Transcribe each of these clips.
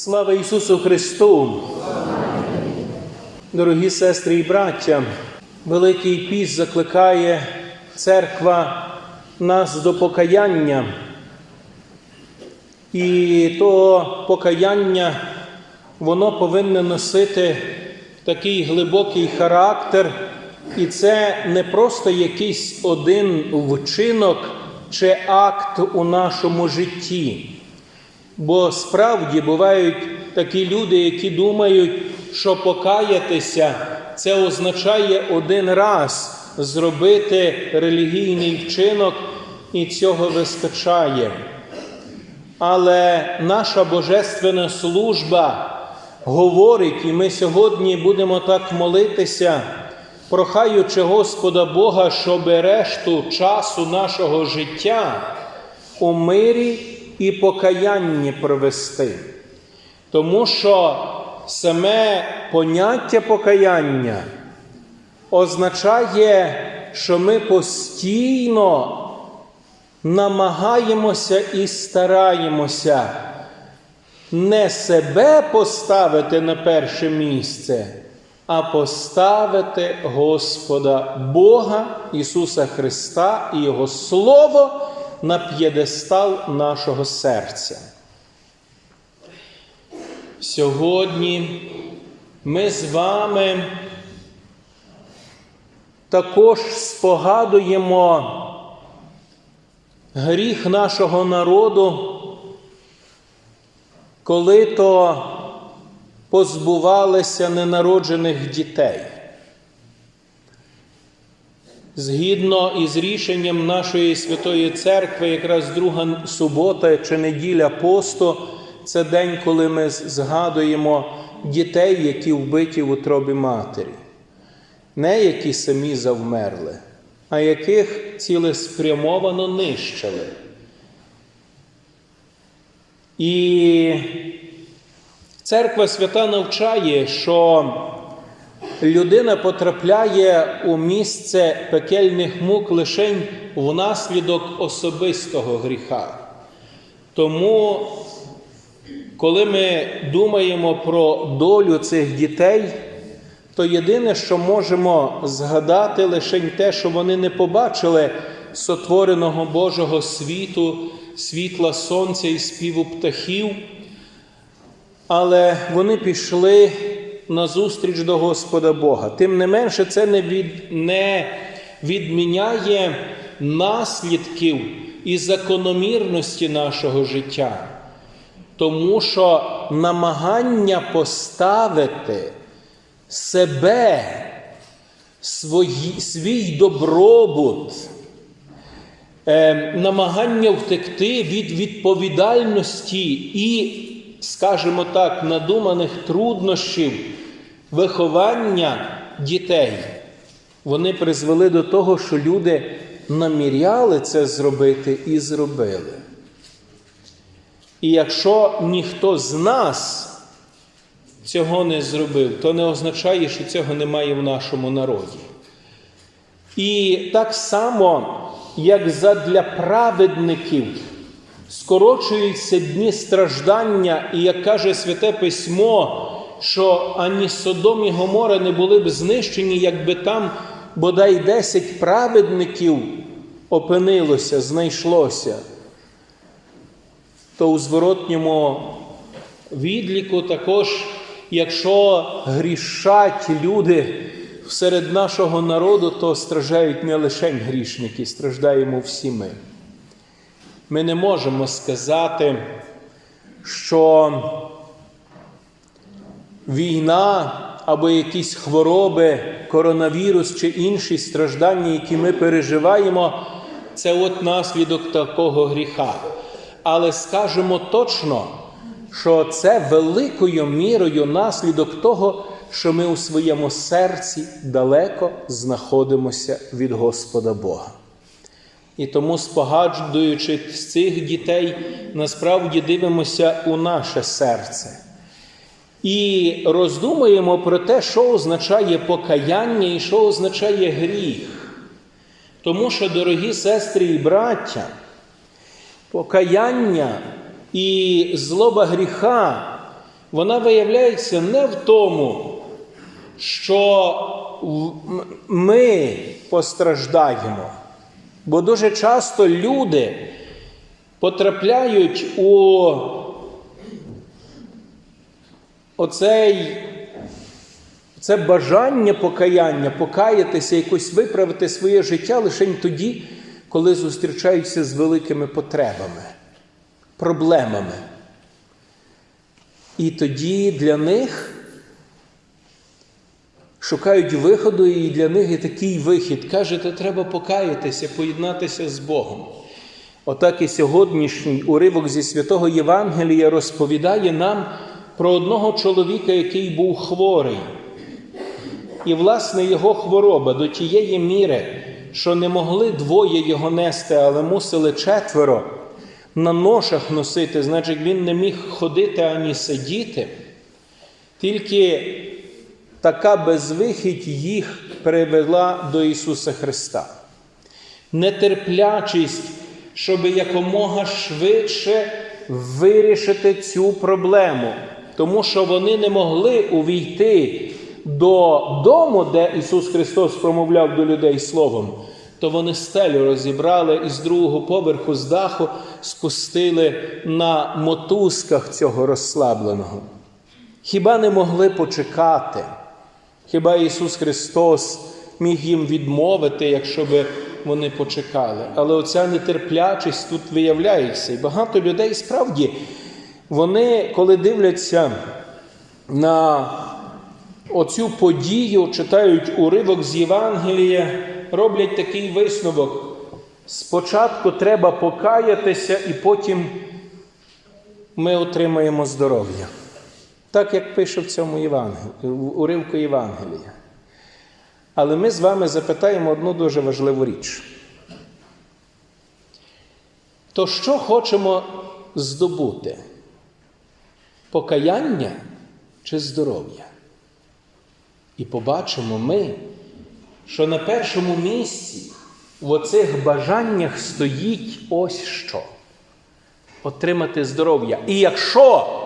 Слава Ісусу Христу! Дорогі сестри і браття, Великий піст закликає церква нас до покаяння. І то покаяння, воно повинно носити такий глибокий характер, і це не просто якийсь один вчинок чи акт у нашому житті. Бо справді бувають такі люди, які думають, що покаятися це означає один раз зробити релігійний вчинок, і цього вистачає. Але наша божественна служба говорить, і ми сьогодні будемо так молитися, прохаючи Господа Бога, щоб решту часу нашого життя у мирі і покаянні провести. Тому що саме поняття покаяння означає, що ми постійно намагаємося і стараємося не себе поставити на перше місце, а поставити Господа Бога Ісуса Христа і Його Слово на п'єдестал нашого серця. Сьогодні ми з вами також спогадуємо гріх нашого народу, коли то позбувалися ненароджених дітей. Згідно із рішенням нашої Святої Церкви, якраз друга субота чи неділя посту це день, коли ми згадуємо дітей, які вбиті в утробі матері, не які самі завмерли, а яких цілеспрямовано нищили. І церква свята навчає, що людина потрапляє у місце пекельних мук лише внаслідок особистого гріха. Тому, коли ми думаємо про долю цих дітей, то єдине, що можемо згадати, лише те, що вони не побачили сотвореного Божого світу, світла сонця і співу птахів, але вони пішли назустріч до Господа Бога. Тим не менше, це не, від, не відміняє наслідків і закономірності нашого життя. Тому що намагання поставити себе, свої, свій добробут, е, намагання втекти від відповідальності і, скажімо так, надуманих труднощів виховання дітей, вони призвели до того, що люди наміряли це зробити і зробили. І якщо ніхто з нас цього не зробив, то не означає, що цього немає в нашому народі. І так само, як задля праведників скорочуються дні страждання, і як каже Святе Письмо, що ані Содом і Гомора не були б знищені, якби там бодай 10 праведників опинилося, знайшлося, то у зворотньому відліку також, якщо грішать люди серед нашого народу, то страждають не лише грішники, страждаємо всі ми. Ми не можемо сказати, що війна або якісь хвороби, коронавірус чи інші страждання, які ми переживаємо, це от наслідок такого гріха. Але скажемо точно, що це великою мірою наслідок того, що ми у своєму серці далеко знаходимося від Господа Бога. І тому, спогаджуючи з цих дітей, насправді дивимося у наше серце. І роздумуємо про те, що означає покаяння і що означає гріх. Тому що, дорогі сестри і браття, покаяння і злоба гріха вона виявляється не в тому, що ми постраждаємо. Бо дуже часто люди потрапляють у оцей, це бажання покаяння, покаятися, якось виправити своє життя лише тоді, коли зустрічаються з великими потребами, проблемами. І тоді для них шукають виходу, і для них є такий вихід. Кажете, треба покаятися, поєднатися з Богом. Отак і сьогоднішній уривок зі святого Євангелія розповідає нам про одного чоловіка, який був хворий. І, власне, його хвороба до тієї міри, що не могли двоє його нести, але мусили четверо на ношах носити, значить, він не міг ходити ані сидіти. Тільки така безвихідь їх привела до Ісуса Христа. Нетерплячість, щоб якомога швидше вирішити цю проблему, тому що вони не могли увійти до дому, де Ісус Христос промовляв до людей Словом, то вони стелю розібрали і з другого поверху, з даху спустили на мотузках цього розслабленого. Хіба не могли почекати? Хіба Ісус Христос міг їм відмовити, якщо би вони почекали? Але оця нетерплячість тут виявляється. І багато людей справді, вони, коли дивляться на оцю подію, читають уривок з Євангелія, роблять такий висновок. Спочатку треба покаятися, і потім ми отримаємо здоров'я. Так як пише в цьому Євангелії, в уривку Євангелія. Але ми з вами запитаємо одну дуже важливу річ. То що хочемо здобути? Покаяння чи здоров'я? І побачимо ми, що на першому місці в оцих бажаннях стоїть ось що. Отримати здоров'я. І якщо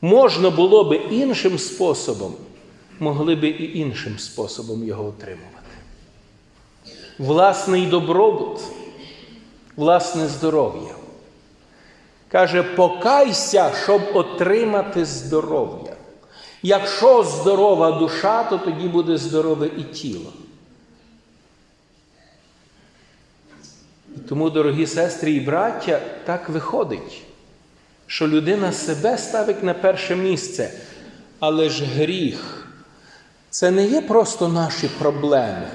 можна було би іншим способом, могли би і іншим способом його отримувати. Власний добробут, власне здоров'я. Каже, покайся, щоб отримати здоров'я. Якщо здорова душа, то тоді буде здорове і тіло. Тому, дорогі сестри і браття, так виходить що людина себе ставить на перше місце. Але ж гріх це не є просто наші проблеми.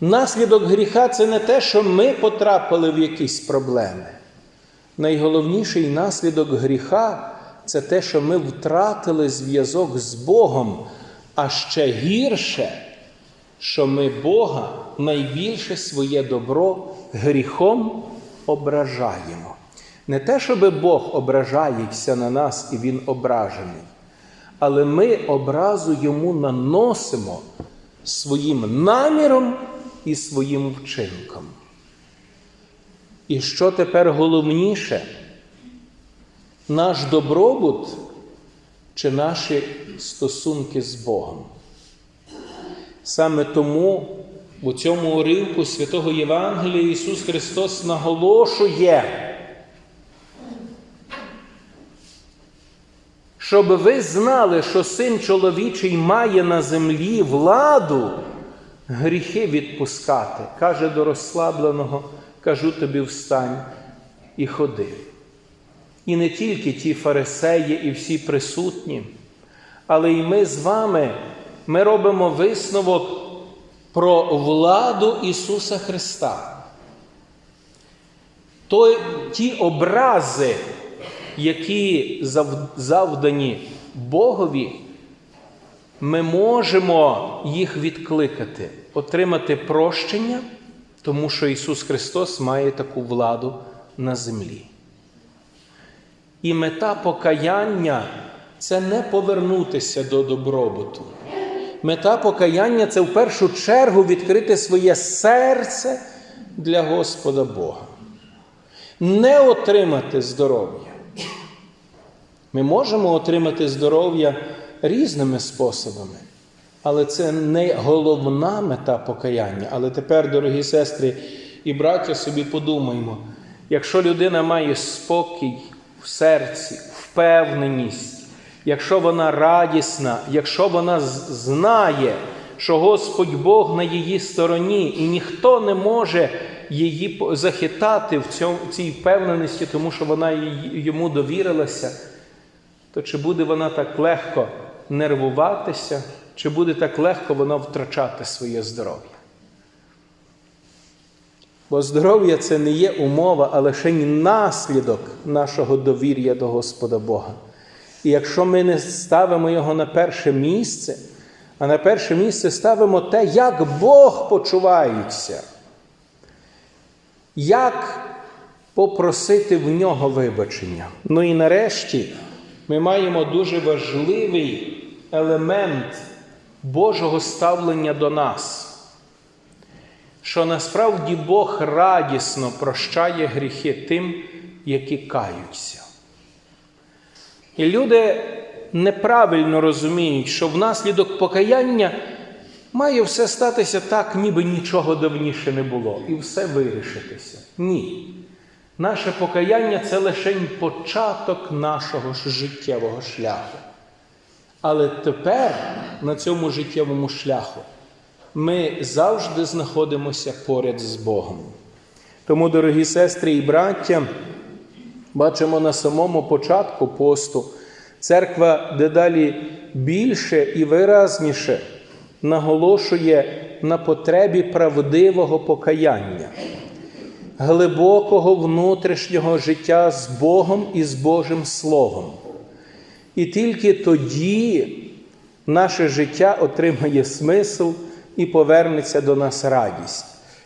Наслідок гріха це не те, що ми потрапили в якісь проблеми. Найголовніший наслідок гріха це те, що ми втратили зв'язок з Богом, а ще гірше, що ми Бога найбільше своє добро гріхом ображаємо. Не те, щоб Бог ображається на нас і Він ображений, але ми образу йому наносимо своїм наміром і своїм вчинком. І що тепер головніше, наш добробут чи наші стосунки з Богом? Саме тому у цьому уривку Святого Євангелія Ісус Христос наголошує. Щоб ви знали, що син чоловічий має на землі владу гріхи відпускати. Каже до розслабленого, кажу тобі встань і ходи. І не тільки ті фарисеї і всі присутні, але й ми з вами ми робимо висновок про владу Ісуса Христа. То, ті образи, які завдані Богові, ми можемо їх відкликати, отримати прощення, тому що Ісус Христос має таку владу на землі. І мета покаяння це не повернутися до добробуту. Мета покаяння це в першу чергу відкрити своє серце для Господа Бога. Не отримати здоров'я, Ми можемо отримати здоров'я різними способами, але це не головна мета покаяння. Але тепер, дорогі сестри і браття, собі подумаємо, якщо людина має спокій в серці, впевненість, якщо вона радісна, якщо вона знає, що Господь Бог на її стороні, і ніхто не може її захитати в цій впевненості, тому що вона йому довірилася, то чи буде вона так легко нервуватися, чи буде так легко вона втрачати своє здоров'я? Бо здоров'я це не є умова, а лише наслідок нашого довір'я до Господа Бога. І якщо ми не ставимо його на перше місце, а на перше місце ставимо те, як Бог почувається, як попросити в нього вибачення. Ну і нарешті ми маємо дуже важливий елемент Божого ставлення до нас що насправді Бог радісно прощає гріхи тим, які каються. І люди неправильно розуміють, що внаслідок покаяння має все статися так, ніби нічого давніше не було, і все вирішитися. Ні. Наше покаяння це лише початок нашого життєвого шляху. Але тепер на цьому життєвому шляху ми завжди знаходимося поряд з Богом. Тому, дорогі сестри і браття, бачимо на самому початку посту, церква дедалі більше і виразніше наголошує на потребі правдивого покаяння, глибокого внутрішнього життя з Богом і з Божим Словом. І тільки тоді наше життя отримає смисл і повернеться до нас радість.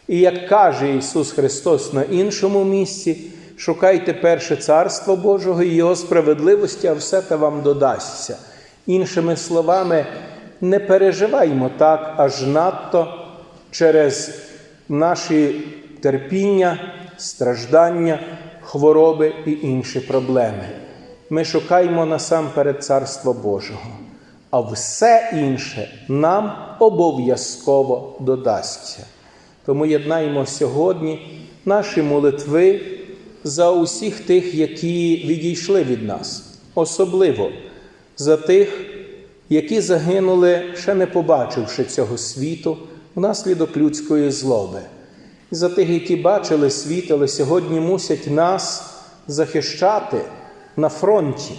І як каже Ісус Христос на іншому місці, шукайте перше Царство Божого і Його справедливості, а все те вам додасться. Іншими словами, не переживаймо так аж надто через наші терпіння, страждання, хвороби і інші проблеми. Ми шукаємо насамперед Царства Божого а все інше нам обов'язково додасться. Тому єднаємо сьогодні наші молитви за усіх тих, які відійшли від нас, особливо за тих, які загинули, ще не побачивши цього світу внаслідок людської злоби, і за тих, які бачили світ, але сьогодні мусять нас захищати на фронті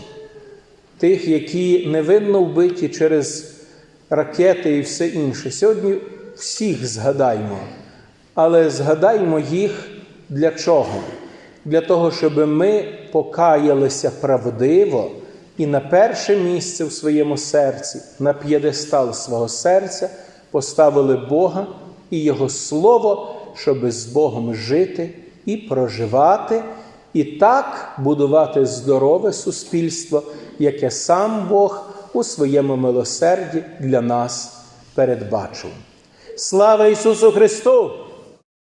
тих, які невинно вбиті через ракети і все інше. Сьогодні всіх згадаймо, але згадаймо їх для чого? Для того, щоб ми покаялися правдиво і на перше місце в своєму серці, на п'єдестал свого серця поставили Бога і Його Слово, щоб з Богом жити і проживати і так будувати здорове суспільство, яке сам Бог у своєму милосерді для нас передбачив. Слава Ісусу Христу!